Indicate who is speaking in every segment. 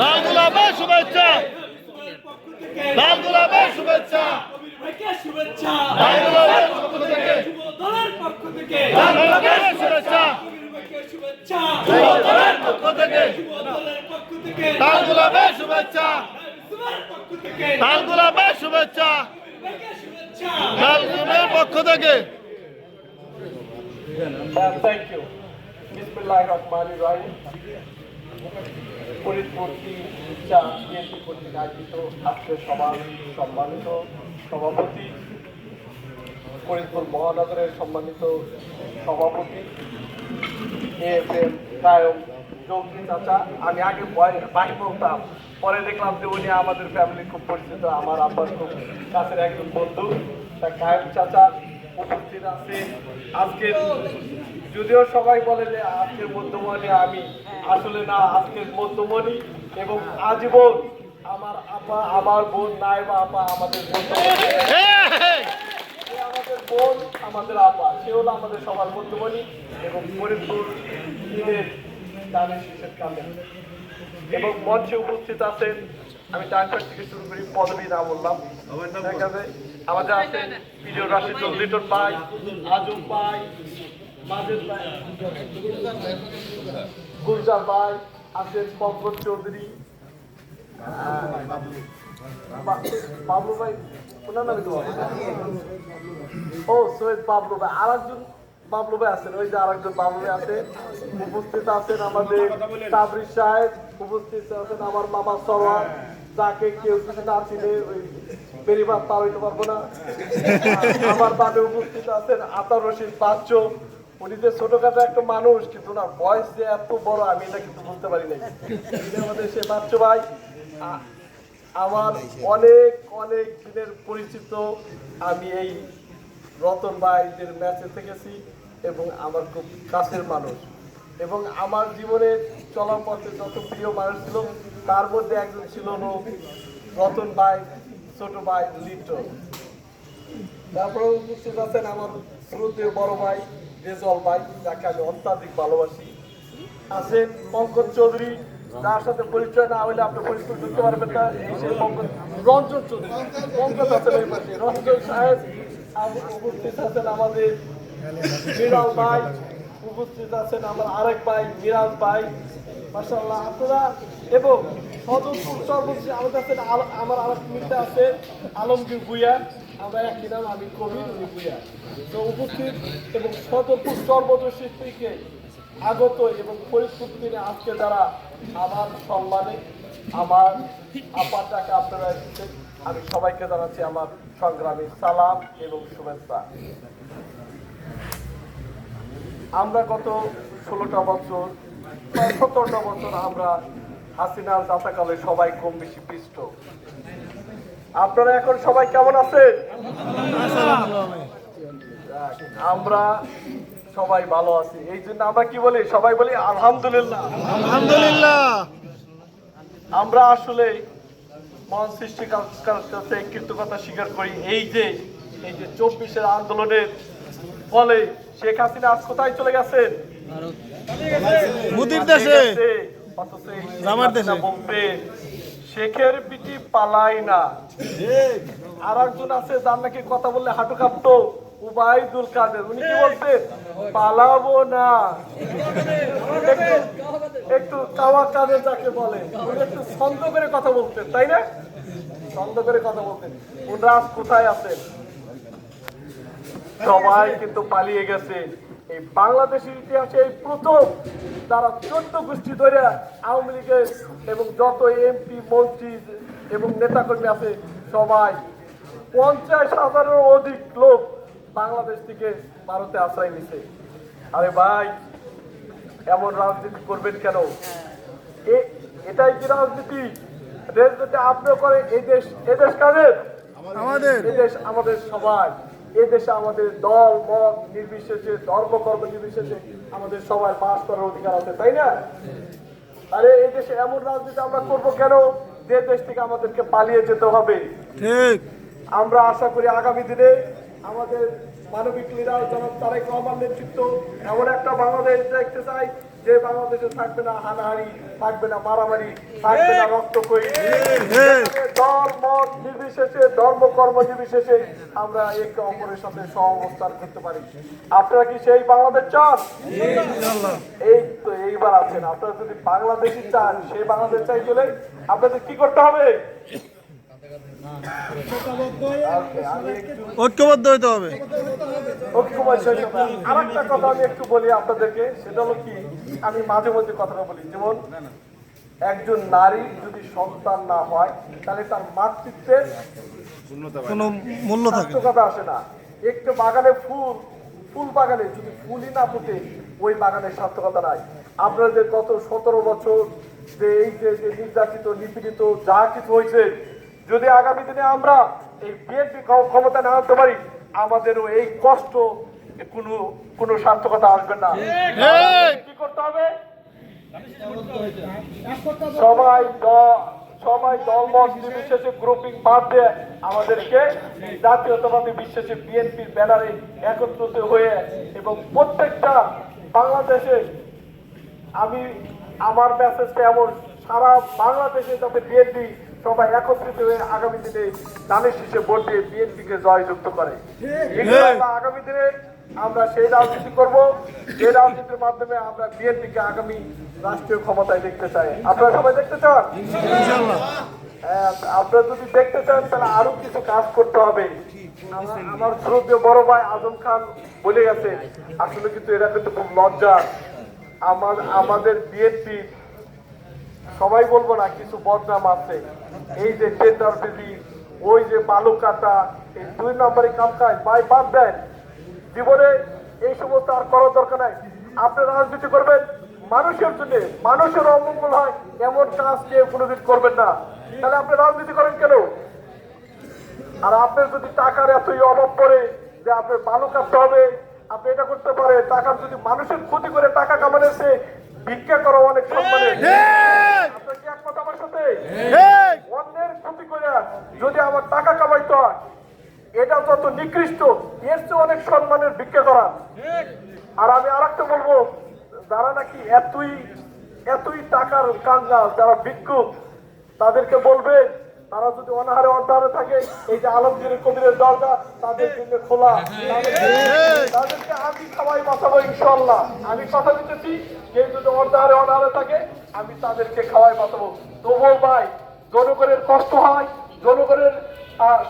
Speaker 1: লাল গোলাপের শুভেচ্ছা। লাল গোলাপের শুভেচ্ছা।
Speaker 2: শুভেচ্ছা?
Speaker 1: লাল গোলাপের পক্ষ থেকে
Speaker 2: দলের পক্ষ থেকে।
Speaker 1: লাল গোলাপের শুভেচ্ছা।
Speaker 2: শুভেচ্ছা
Speaker 1: দলের পক্ষ থেকে
Speaker 2: দলের পক্ষ থেকে।
Speaker 1: লাল গোলাপের শুভেচ্ছা।
Speaker 2: তোমার পক্ষ থেকে
Speaker 1: লাল গোলাপের শুভেচ্ছা। লাল গোলাপের পক্ষ থেকে।
Speaker 3: থ্যাংক ইউ বিসমিল্লাহ রহমান রাহিম ফরিদপুরটি চা, বিএনপি কর্তৃক আয়োজিত সভা সম্মানিত সভাপতি, ফরিদপুর মহানগরের সম্মানিত সভাপতি চাচা। আমি আগে ভাই বলতাম, পরে দেখলাম যে উনি আমাদের ফ্যামিলি খুব পরিচিত, আমার আব্বার খুব কাছের একজন বন্ধু। তা কায়ম চাচা উপস্থিত আছে। আজকের যদিও সবাই বলে যে আজকের মধ্যমণি আমি আসলে না আজকের মধ্যমণি এবং আজীবন আমার আপা আমার বোন নাইবা আপা আমাদের! আমাদের বোন আমাদের আপা সে হলো আমাদের সবার মধ্যমণি এবং ফরিদপুর দিনের শীষের কামে এবং মঞ্চে উপস্থিত আছেন আমি পাশ থেকে শুরু করি পদবী না বললাম। আছে আমাদের আছেন ভিডিও রাশিদুল লিটন ভাই আজম ভাই গুলজার ভাই আছেন পঙ্কজ চৌধুরী। বাবলু ভাই, ওনার নামে তো ও, সৈয়দ বাবলু ভাই আর একজন বাবলু ভাই আছেন, ওই যে আর একজন বাবলু ভাই আছেন উপস্থিত আছেন আমাদের তাবরি সাহেব, উপস্থিত আছেন আমার মামা সবার যাকে কেউ কিছু না চিনে ওই বেরিবার পার হইতে পারব না। আমার বাদে উপস্থিত আছেন আতার রশিদ বাচ্চ উনি যে ছোটখাটো একটা মানুষ, কিন্তু ওনার বয়স যে এত বড়, আমি এটা কিন্তু বুঝতে পারি নাই। আমাদের সে বাচ্চ ভাই। আমার অনেক অনেক দিনের পরিচিত। আমি এই রতন ভাইদের ম্যাচে থেকেছি এবং আমার খুব কাছের মানুষ। এবং আমার জীবনে চলার পথে যত প্রিয় মানুষ ছিল, তার মধ্যে একজন ছিল রতন ভাই, ছোট ভাই লিটন। তারপরে উপস্থিত আছেন আমার শ্রদ্ধেয় বড় ভাই রেজল ভাই, যাকে আমি অত্যাধিক ভালোবাসি। আছেন পঙ্কজ চৌধুরী, যার সাথে পরিচয় না হলে আপনি পরিচয় পারবেন না। এই সেই পঙ্কজ, রঞ্জন চৌধুরী। পঙ্কজ আছেন এই পাশে। রঞ্জন সাহেব উপস্থিত আছেন আমাদের মিরাল ভাই। উপস্থিত আছেন আমার আরেক ভাই ভাই। মাসাল্লাহ আপনারা এবং সর্বোচ্চ আমাদের আছেন আমার আরেক মিত্র আছে, আলমগীর ভুইয়া। আমরা একই নাম, আমি কবির উনি ভুইয়া তো উপস্থিত এবং সদস্য সর্বোচ্চ শিল্পীকে আগত এবং ফরিদপুর আজকে যারা আমার সম্মানে, আমার আপাটাকে আপনারা এসেছেন। আমি সবাইকে জানাচ্ছি আমার সংগ্রামী সালাম এবং শুভেচ্ছা। আমরা গত ষোলোটা বছর সতেরোটা বছর আমরা হাসিনার যাতাকালে সবাই কম বেশি পিষ্ট। আপনারা এখন সবাই কেমন আছেন? আমরা সবাই ভালো আছি। এই জন্য আমরা কি বলি? সবাই বলি আলহামদুলিল্লাহ।
Speaker 1: আলহামদুলিল্লাহ।
Speaker 3: আমরা আসলে মহান সৃষ্টিকার কাছে কৃতজ্ঞতা স্বীকার করি। এই যে এই যে চব্বিশের আন্দোলনের ফলে শেখ হাসিনা আজ কোথায় চলে গেছেন?
Speaker 1: মুদির দেশে।
Speaker 3: শেখের পালাই না। আর একজন আছে যার নাকি কথা বললে হাঁটু কাঁপতো। উবাইদুল কাদের উনি কি বলছেন পালাবো না। একটু- কাওয়া কাদের যাকে বলে উনি একটু ছন্দ করে কথা বলতেন তাই না? ছন্দ করে কথা বলতেন। আজ কোথায় আছেন সবাই কিন্তু পালিয়ে গেছে। এই বাংলাদেশের ইতিহাসে এই প্রথম তারা চোদ্দ গোষ্ঠী ধরে আওয়ামী লীগের এবং যত এমপি মন্ত্রী এবং নেতাকর্মী আছে সবাই। পঞ্চাশ হাজারেরও অধিক লোক বাংলাদেশ থেকে ভারতে আশ্রয় নিছে। আরে ভাই এমন রাজনীতি করবেন কেন? এটাই কি রাজনীতি? রাজনীতি আপনিও করে এই দেশ এ দেশ কাদের?
Speaker 1: আমাদের।
Speaker 3: এদেশ আমাদের সবাই। এদেশে আমাদের দল মত নির্বিশেষে ধর্ম কর্ম নির্বিশেষে আমাদের সবার বাস করার অধিকার আছে তাই না? আরে এই দেশে এমন রাজনীতি আমরা করব কেন? যে দেশ থেকে আমাদেরকে পালিয়ে যেতে হবে
Speaker 1: ঠিক।
Speaker 3: আমরা আশা করি আগামী দিনে আমাদের মানবিক লিডার জনাব তারেক রহমান নেতৃত্ব এমন একটা বাংলাদেশ দেখতে চাই যে বাংলাদেশে থাকবে না হানাহানি থাকবে না মারামারি থাকবে না। দল মত নির্বিশেষে ধর্ম কর্ম নির্বিশেষে আমরা একে অপরের সাথে সহাবস্থান করতে পারি। আপনারা কি সেই বাংলাদেশ চান? এই তো এইবার আছেন। আপনারা যদি বাংলাদেশি চান সেই বাংলাদেশ চাই চলে আপনাদের কি করতে হবে?
Speaker 1: ঐক্যবদ্ধ
Speaker 3: কথা আমি একটু বলি আপনাদেরকে সেটা হলো কি? আমি মাঝে মধ্যে কথাটা বলি যেমন একজন নারী যদি সন্তান না হয় তাহলে তার মাতৃত্বের
Speaker 1: কোনো মূল্য থাকে
Speaker 3: সার্থকতা আসে না। একটু বাগানে ফুল ফুল বাগানে যদি ফুলই না ফুটে ওই বাগানের সার্থকতা নাই। আপনারা যে গত সতেরো বছর যে এই যে যে নির্যাতিত নিপীড়িত যা কিছু হয়েছে যদি আগামী দিনে আমরা এই বিএনপি ক্ষমতা না আনতে পারি আমাদেরও এই কষ্ট কোনো কোনো সার্থকতা আসবে না। কি করতে হবে? সবাই সবাই দলমত নির্বিশেষে গ্রুপিং বাদ দিয়ে আমাদেরকে জাতীয়তাবাদী বিশ্বাসে বিএনপির ব্যানারে একত্রিত হয়ে এবং প্রত্যেকটা বাংলাদেশে আমি আমার মেসেজটা এমন সারা বাংলাদেশে যাতে বিএনপি সবাই একত্রিত হয়ে আগামী দিনে দানের শীষে ভোট দিয়ে বিএনপিকে জয়যুক্ত করে। আগামী দিনে আমরা সেই রাজনীতি করব সেই রাজনীতির মাধ্যমে আমরা বিএনপিকে আগামী রাষ্ট্রীয় ক্ষমতায় দেখতে চাই। আপনারা সবাই দেখতে চান? হ্যাঁ, আপনারা যদি দেখতে চান তাহলে আরও কিছু কাজ করতে হবে। আমার- আমার শ্রদ্ধেয় বড় ভাই আজম খান বলে গেছে আসলে কিন্তু এরা কিন্তু খুব লজ্জা। আমার আমাদের বিএনপি সবাই বলব না কিছু বদনাম আছে। এই যে টেন্ডার বিধি ওই যে বালু কাটা এই দুই নম্বরে কাম কাজ ভাই বাদ দেন। জীবনে এই সমস্ত আর করার দরকার নাই। আপনি রাজনীতি করবেন মানুষের জন্য মানুষের অমঙ্গল হয় এমন কাজ কেউ কোনোদিন করবেন না। তাহলে আপনি রাজনীতি করেন কেন? আর আপনার যদি টাকার এতই অভাব পড়ে যে আপনার ভালো কাটতে হবে আপনি এটা করতে পারে টাকার যদি মানুষের ক্ষতি করে টাকা কামানোর সে ভিক্ষা করা অনেক সম্মানের। আপনার কি একমত আমার সাথে? অন্যের ক্ষতি করে যদি আমার টাকা কামাইতে হয় এটা যত নিকৃষ্ট, এর চেয়ে অনেক সম্মানের ভিক্ষা করা। আর আমি আরেকটা বলব, যারা নাকি এতই এতই টাকার কাঙ্গাল, যারা ভিক্ষুক, তাদেরকে বলবে, তারা যদি অনাহারে অর্ধারে থাকে, এই যে আলমগীর কবিরের দরজা, তাদের জন্য খোলা। তাদেরকে- আমি খাওয়াই বাঁচাবো ইনশাল্লাহ আমি কথা দিতেছি যে যদি অর্ধারে অনাহারে থাকে, আমি তাদেরকে খাওয়াই বাঁচাবো। তবুও ভাই, জনগণের কষ্ট হয়, জনগণের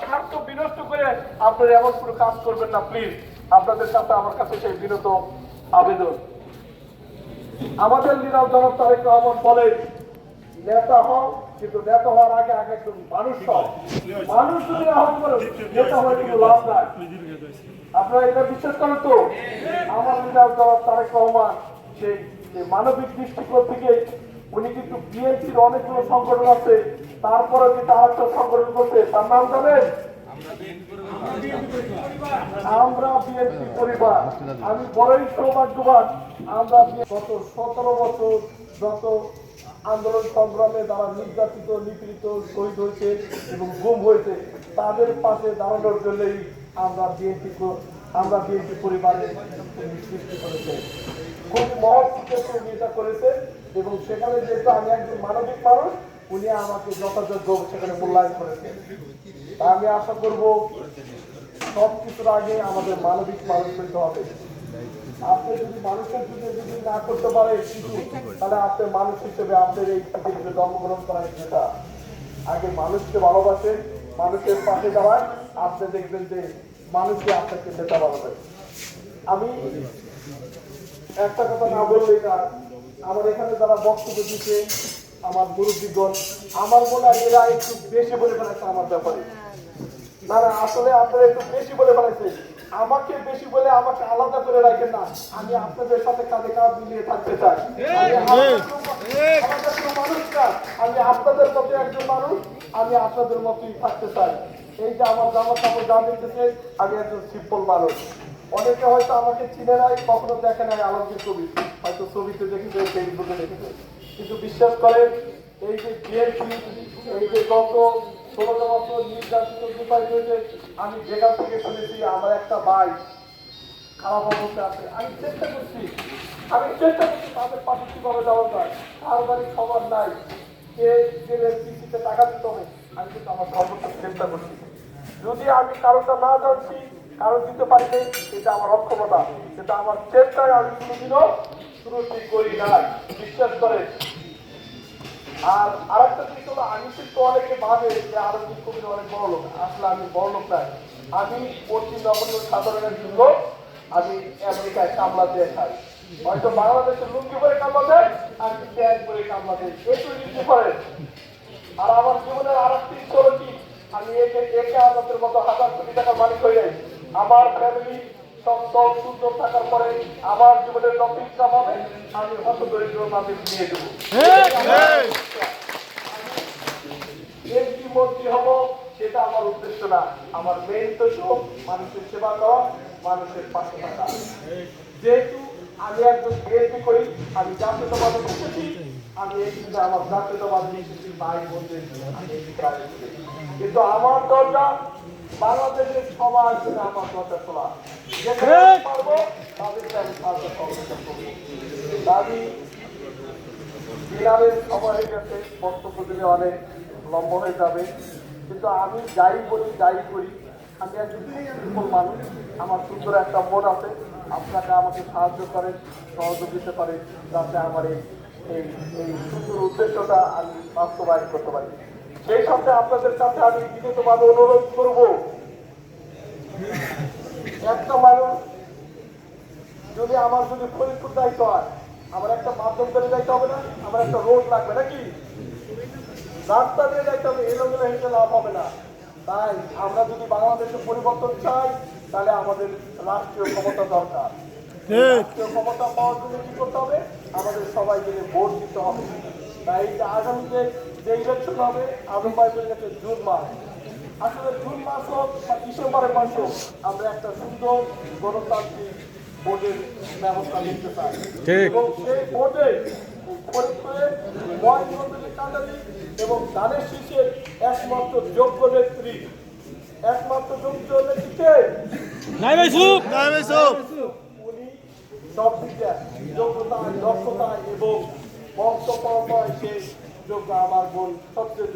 Speaker 3: স্বার্থ বিনষ্ট করে আপনারা এমন কোনো কাজ করবেন না প্লিজ আপনাদের কাছে আমার কাছে সেই বিনত আবেদন। আমাদের লিডার জনক তারেক রহমান বলেন, নেতা হও, কিন্তু নেতা হওয়ার আগে আগে একজন মানুষ হও। মানুষ যদি না হতে পারো নেতা হয়ে কিন্তু লাভ নাই। আপনারা এটা বিশ্বাস করেন তো? আমার লিডার জনক তারেক রহমান সেই মানবিক দৃষ্টিকোণ থেকে উনি কিন্তু বিএনপির অনেকগুলো সংগঠন আছে তারপরে কিন্তু আরেকটা সংগঠন করছে। তার নাম জানেন? আমরা বিএনপি পরিবার। আমি বড়ই সৌভাগ্যবান। আমরা গত সতেরো বছর যত আন্দোলন সংগ্রামে যারা নির্যাতিত নিপীড়িত শহীদ হয়েছে এবং গুম হয়েছে তাদের পাশে দাঁড়ানোর জন্যই আমরা বিএনপি আমরা বিএনপি পরিবারের সৃষ্টি করেছে। খুব মহৎ করেছে। এবং সেখানে যেহেতু আমি একজন মানবিক মানুষ, উনি আমাকে যথাযোগ্য সেখানে মূল্যায়ন করেছেন। তা আমি আশা করব সব কিছুর আগে আমাদের মানবিক মানুষ হইতে হবে। আপনি যদি মানুষের জন্য যদি না করতে পারে কিছু তাহলে আপনি মানুষ হিসেবে আপনার এই পৃথিবীতে জন্মগ্রহণ করার নেতা আগে মানুষকে ভালোবাসে, মানুষের পাশে দাঁড়ায়, আপনি দেখবেন যে মানুষই আপনাকে নেতা বানাবে আমি একটা কথা না বললেই না আমার এখানে যারা বক্তব্য দিচ্ছে আমার মুরব্বীগণ আমার মনে হয় এরা একটু বেশি বলে ফেলেছে আমার ব্যাপারে। না না আসলে আপনারা একটু বেশি বলে ফেলেছেন আমাকে বেশি বলে আমাকে আলাদা করে রাখেন না। আমি আপনাদের সাথে কাঁধে কাঁধ মিলিয়ে থাকতে চাই। মানুষ না। আমি আপনাদের মতো একজন মানুষ। আমি আপনাদের মতোই থাকতে চাই। এই যে আমার জামা কাপড় যা দেখতেছে আমি একজন সিম্পল মানুষ। অনেকে হয়তো আমাকে চিনে নাই, কখনো দেখে নাই আলমগীর ছবি। হয়তো ছবিতে দেখেছে ফেসবুকে দেখেছে কিন্তু বিশ্বাস করেন, এই যে বিএনপি এই যে গত ষোলো বছর নির্যাতিত বিপাই হয়েছে, আমি যেখান থেকে শুনেছি, আমার একটা ভাই খারাপ অবস্থা আছে। আমি চেষ্টা করছি, আমি চেষ্টা করছি তাদের পাশে কীভাবে যাওয়া যায়। আর বাড়ি খবর নাই। কে জেলের কিস্তিতে টাকা দিতে হবে? আমি কিন্তু আমার সর্বোচ্চ চেষ্টা করছি। যদি আমি কারোটা না জানছি কারও দিতে পারি নাই এটা আমার অক্ষমতা এটা আমার চেষ্টায় আমি কোনোদিনও ত্রুটি করি না বিশ্বাস করে আর আরেকটা জিনিস হলো, আমি কিন্তু অনেকে ভাবে যে আরবিক কবির অনেক বড় লোক, আসলে আমি বড় লোক নাই। আমি অতি নগণ্য সাধারণের জন্য আমি আমেরিকায় কামলা দিয়ে খাই। হয়তো বাংলাদেশে লুঙ্গি করে কামলা দেয়, আর প্যান্ট করে কামলা দেয় একটু ডিফারেন্ট আর আমার জীবনের আর একটি হলো কি আমি একে একে আমাদের মতো হাজার কোটি টাকার মালিক হয়ে যাই। আমার ফ্যামিলি সন্তোষ সুন্দর থাকার পরে আমার জীবনের যত ইনকাম হবে আমি হত দরিদ্র মানুষ নিয়ে দেবো এমপি মন্ত্রী হব সেটা আমার উদ্দেশ্য না। আমার মেইন উদ্দেশ্য মানুষের সেবা করা মানুষের পাশে থাকা। যেহেতু আমি একজন বিএনপি করি আমি জাতীয়তাবাদে এসেছি আমি এখানে আমার জাতীয়তাবাদ এসেছি ভাই এই কিন্তু আমার দরজা বাংলাদেশের সবার জন্য আমার দরজা খোলা যেখানে পারব তাদেরকে আমি সাহায্য সহযোগিতা করব। দিনারের সময় হয়ে গেছে বক্তব্য দিলে অনেক লম্বা হয়ে যাবে। কিন্তু আমি যাই বলি যাই করি আমি একজন সিম্পল মানুষ। আমার সুন্দর একটা মন আছে। আপনাকে আমাকে সাহায্য করেন সহযোগ দিতে পারে যাতে আমার এই এই সুন্দর উদ্দেশ্যটা আমি বাস্তবায়ন করতে পারি। সেই সাথে আপনাদের কাছে আমি বিনীতভাবে অনুরোধ করব। একটা মানুষ যদি আমার যদি ফরিদপুর দায়িত্ব হয়, আমার একটা মাধ্যম করে যাইতে হবে না? আমার একটা রোড লাগবে নাকি? রাস্তা দিয়ে যাইতে হবে, এলোমেলো হেঁটে লাভ হবে না। তাই আমরা যদি বাংলাদেশে পরিবর্তন চাই, তাহলে আমাদের রাষ্ট্রীয় ক্ষমতা দরকার। রাষ্ট্রীয় ক্ষমতা পাওয়ার জন্য কি করতে হবে? আমাদের সবাই মিলে ভোট দিতে হবে। তাই আগামীতে যে ইলেকশন হবে বলে গেছে জুন মাস আসলে জুন মাস হোক বা ডিসেম্বরের মাস হোক আমরা একটা সুন্দর গণতান্ত্রিক ভোটের ব্যবস্থা দেখতে চাই। এবং সেই ভোটে ফরিদপুরে মহেন্দ্রদের কান্ডারি এবং ধানের শীষের একমাত্র যোগ্য নেত্রী। একমাত্র যোগ্য নেত্রী কে?
Speaker 1: সব
Speaker 3: উনি সব দিকে যোগ্যতা দক্ষতা এবং বংশ পরম্পরায় সে যোগ্য আমার বোন সবচেয়ে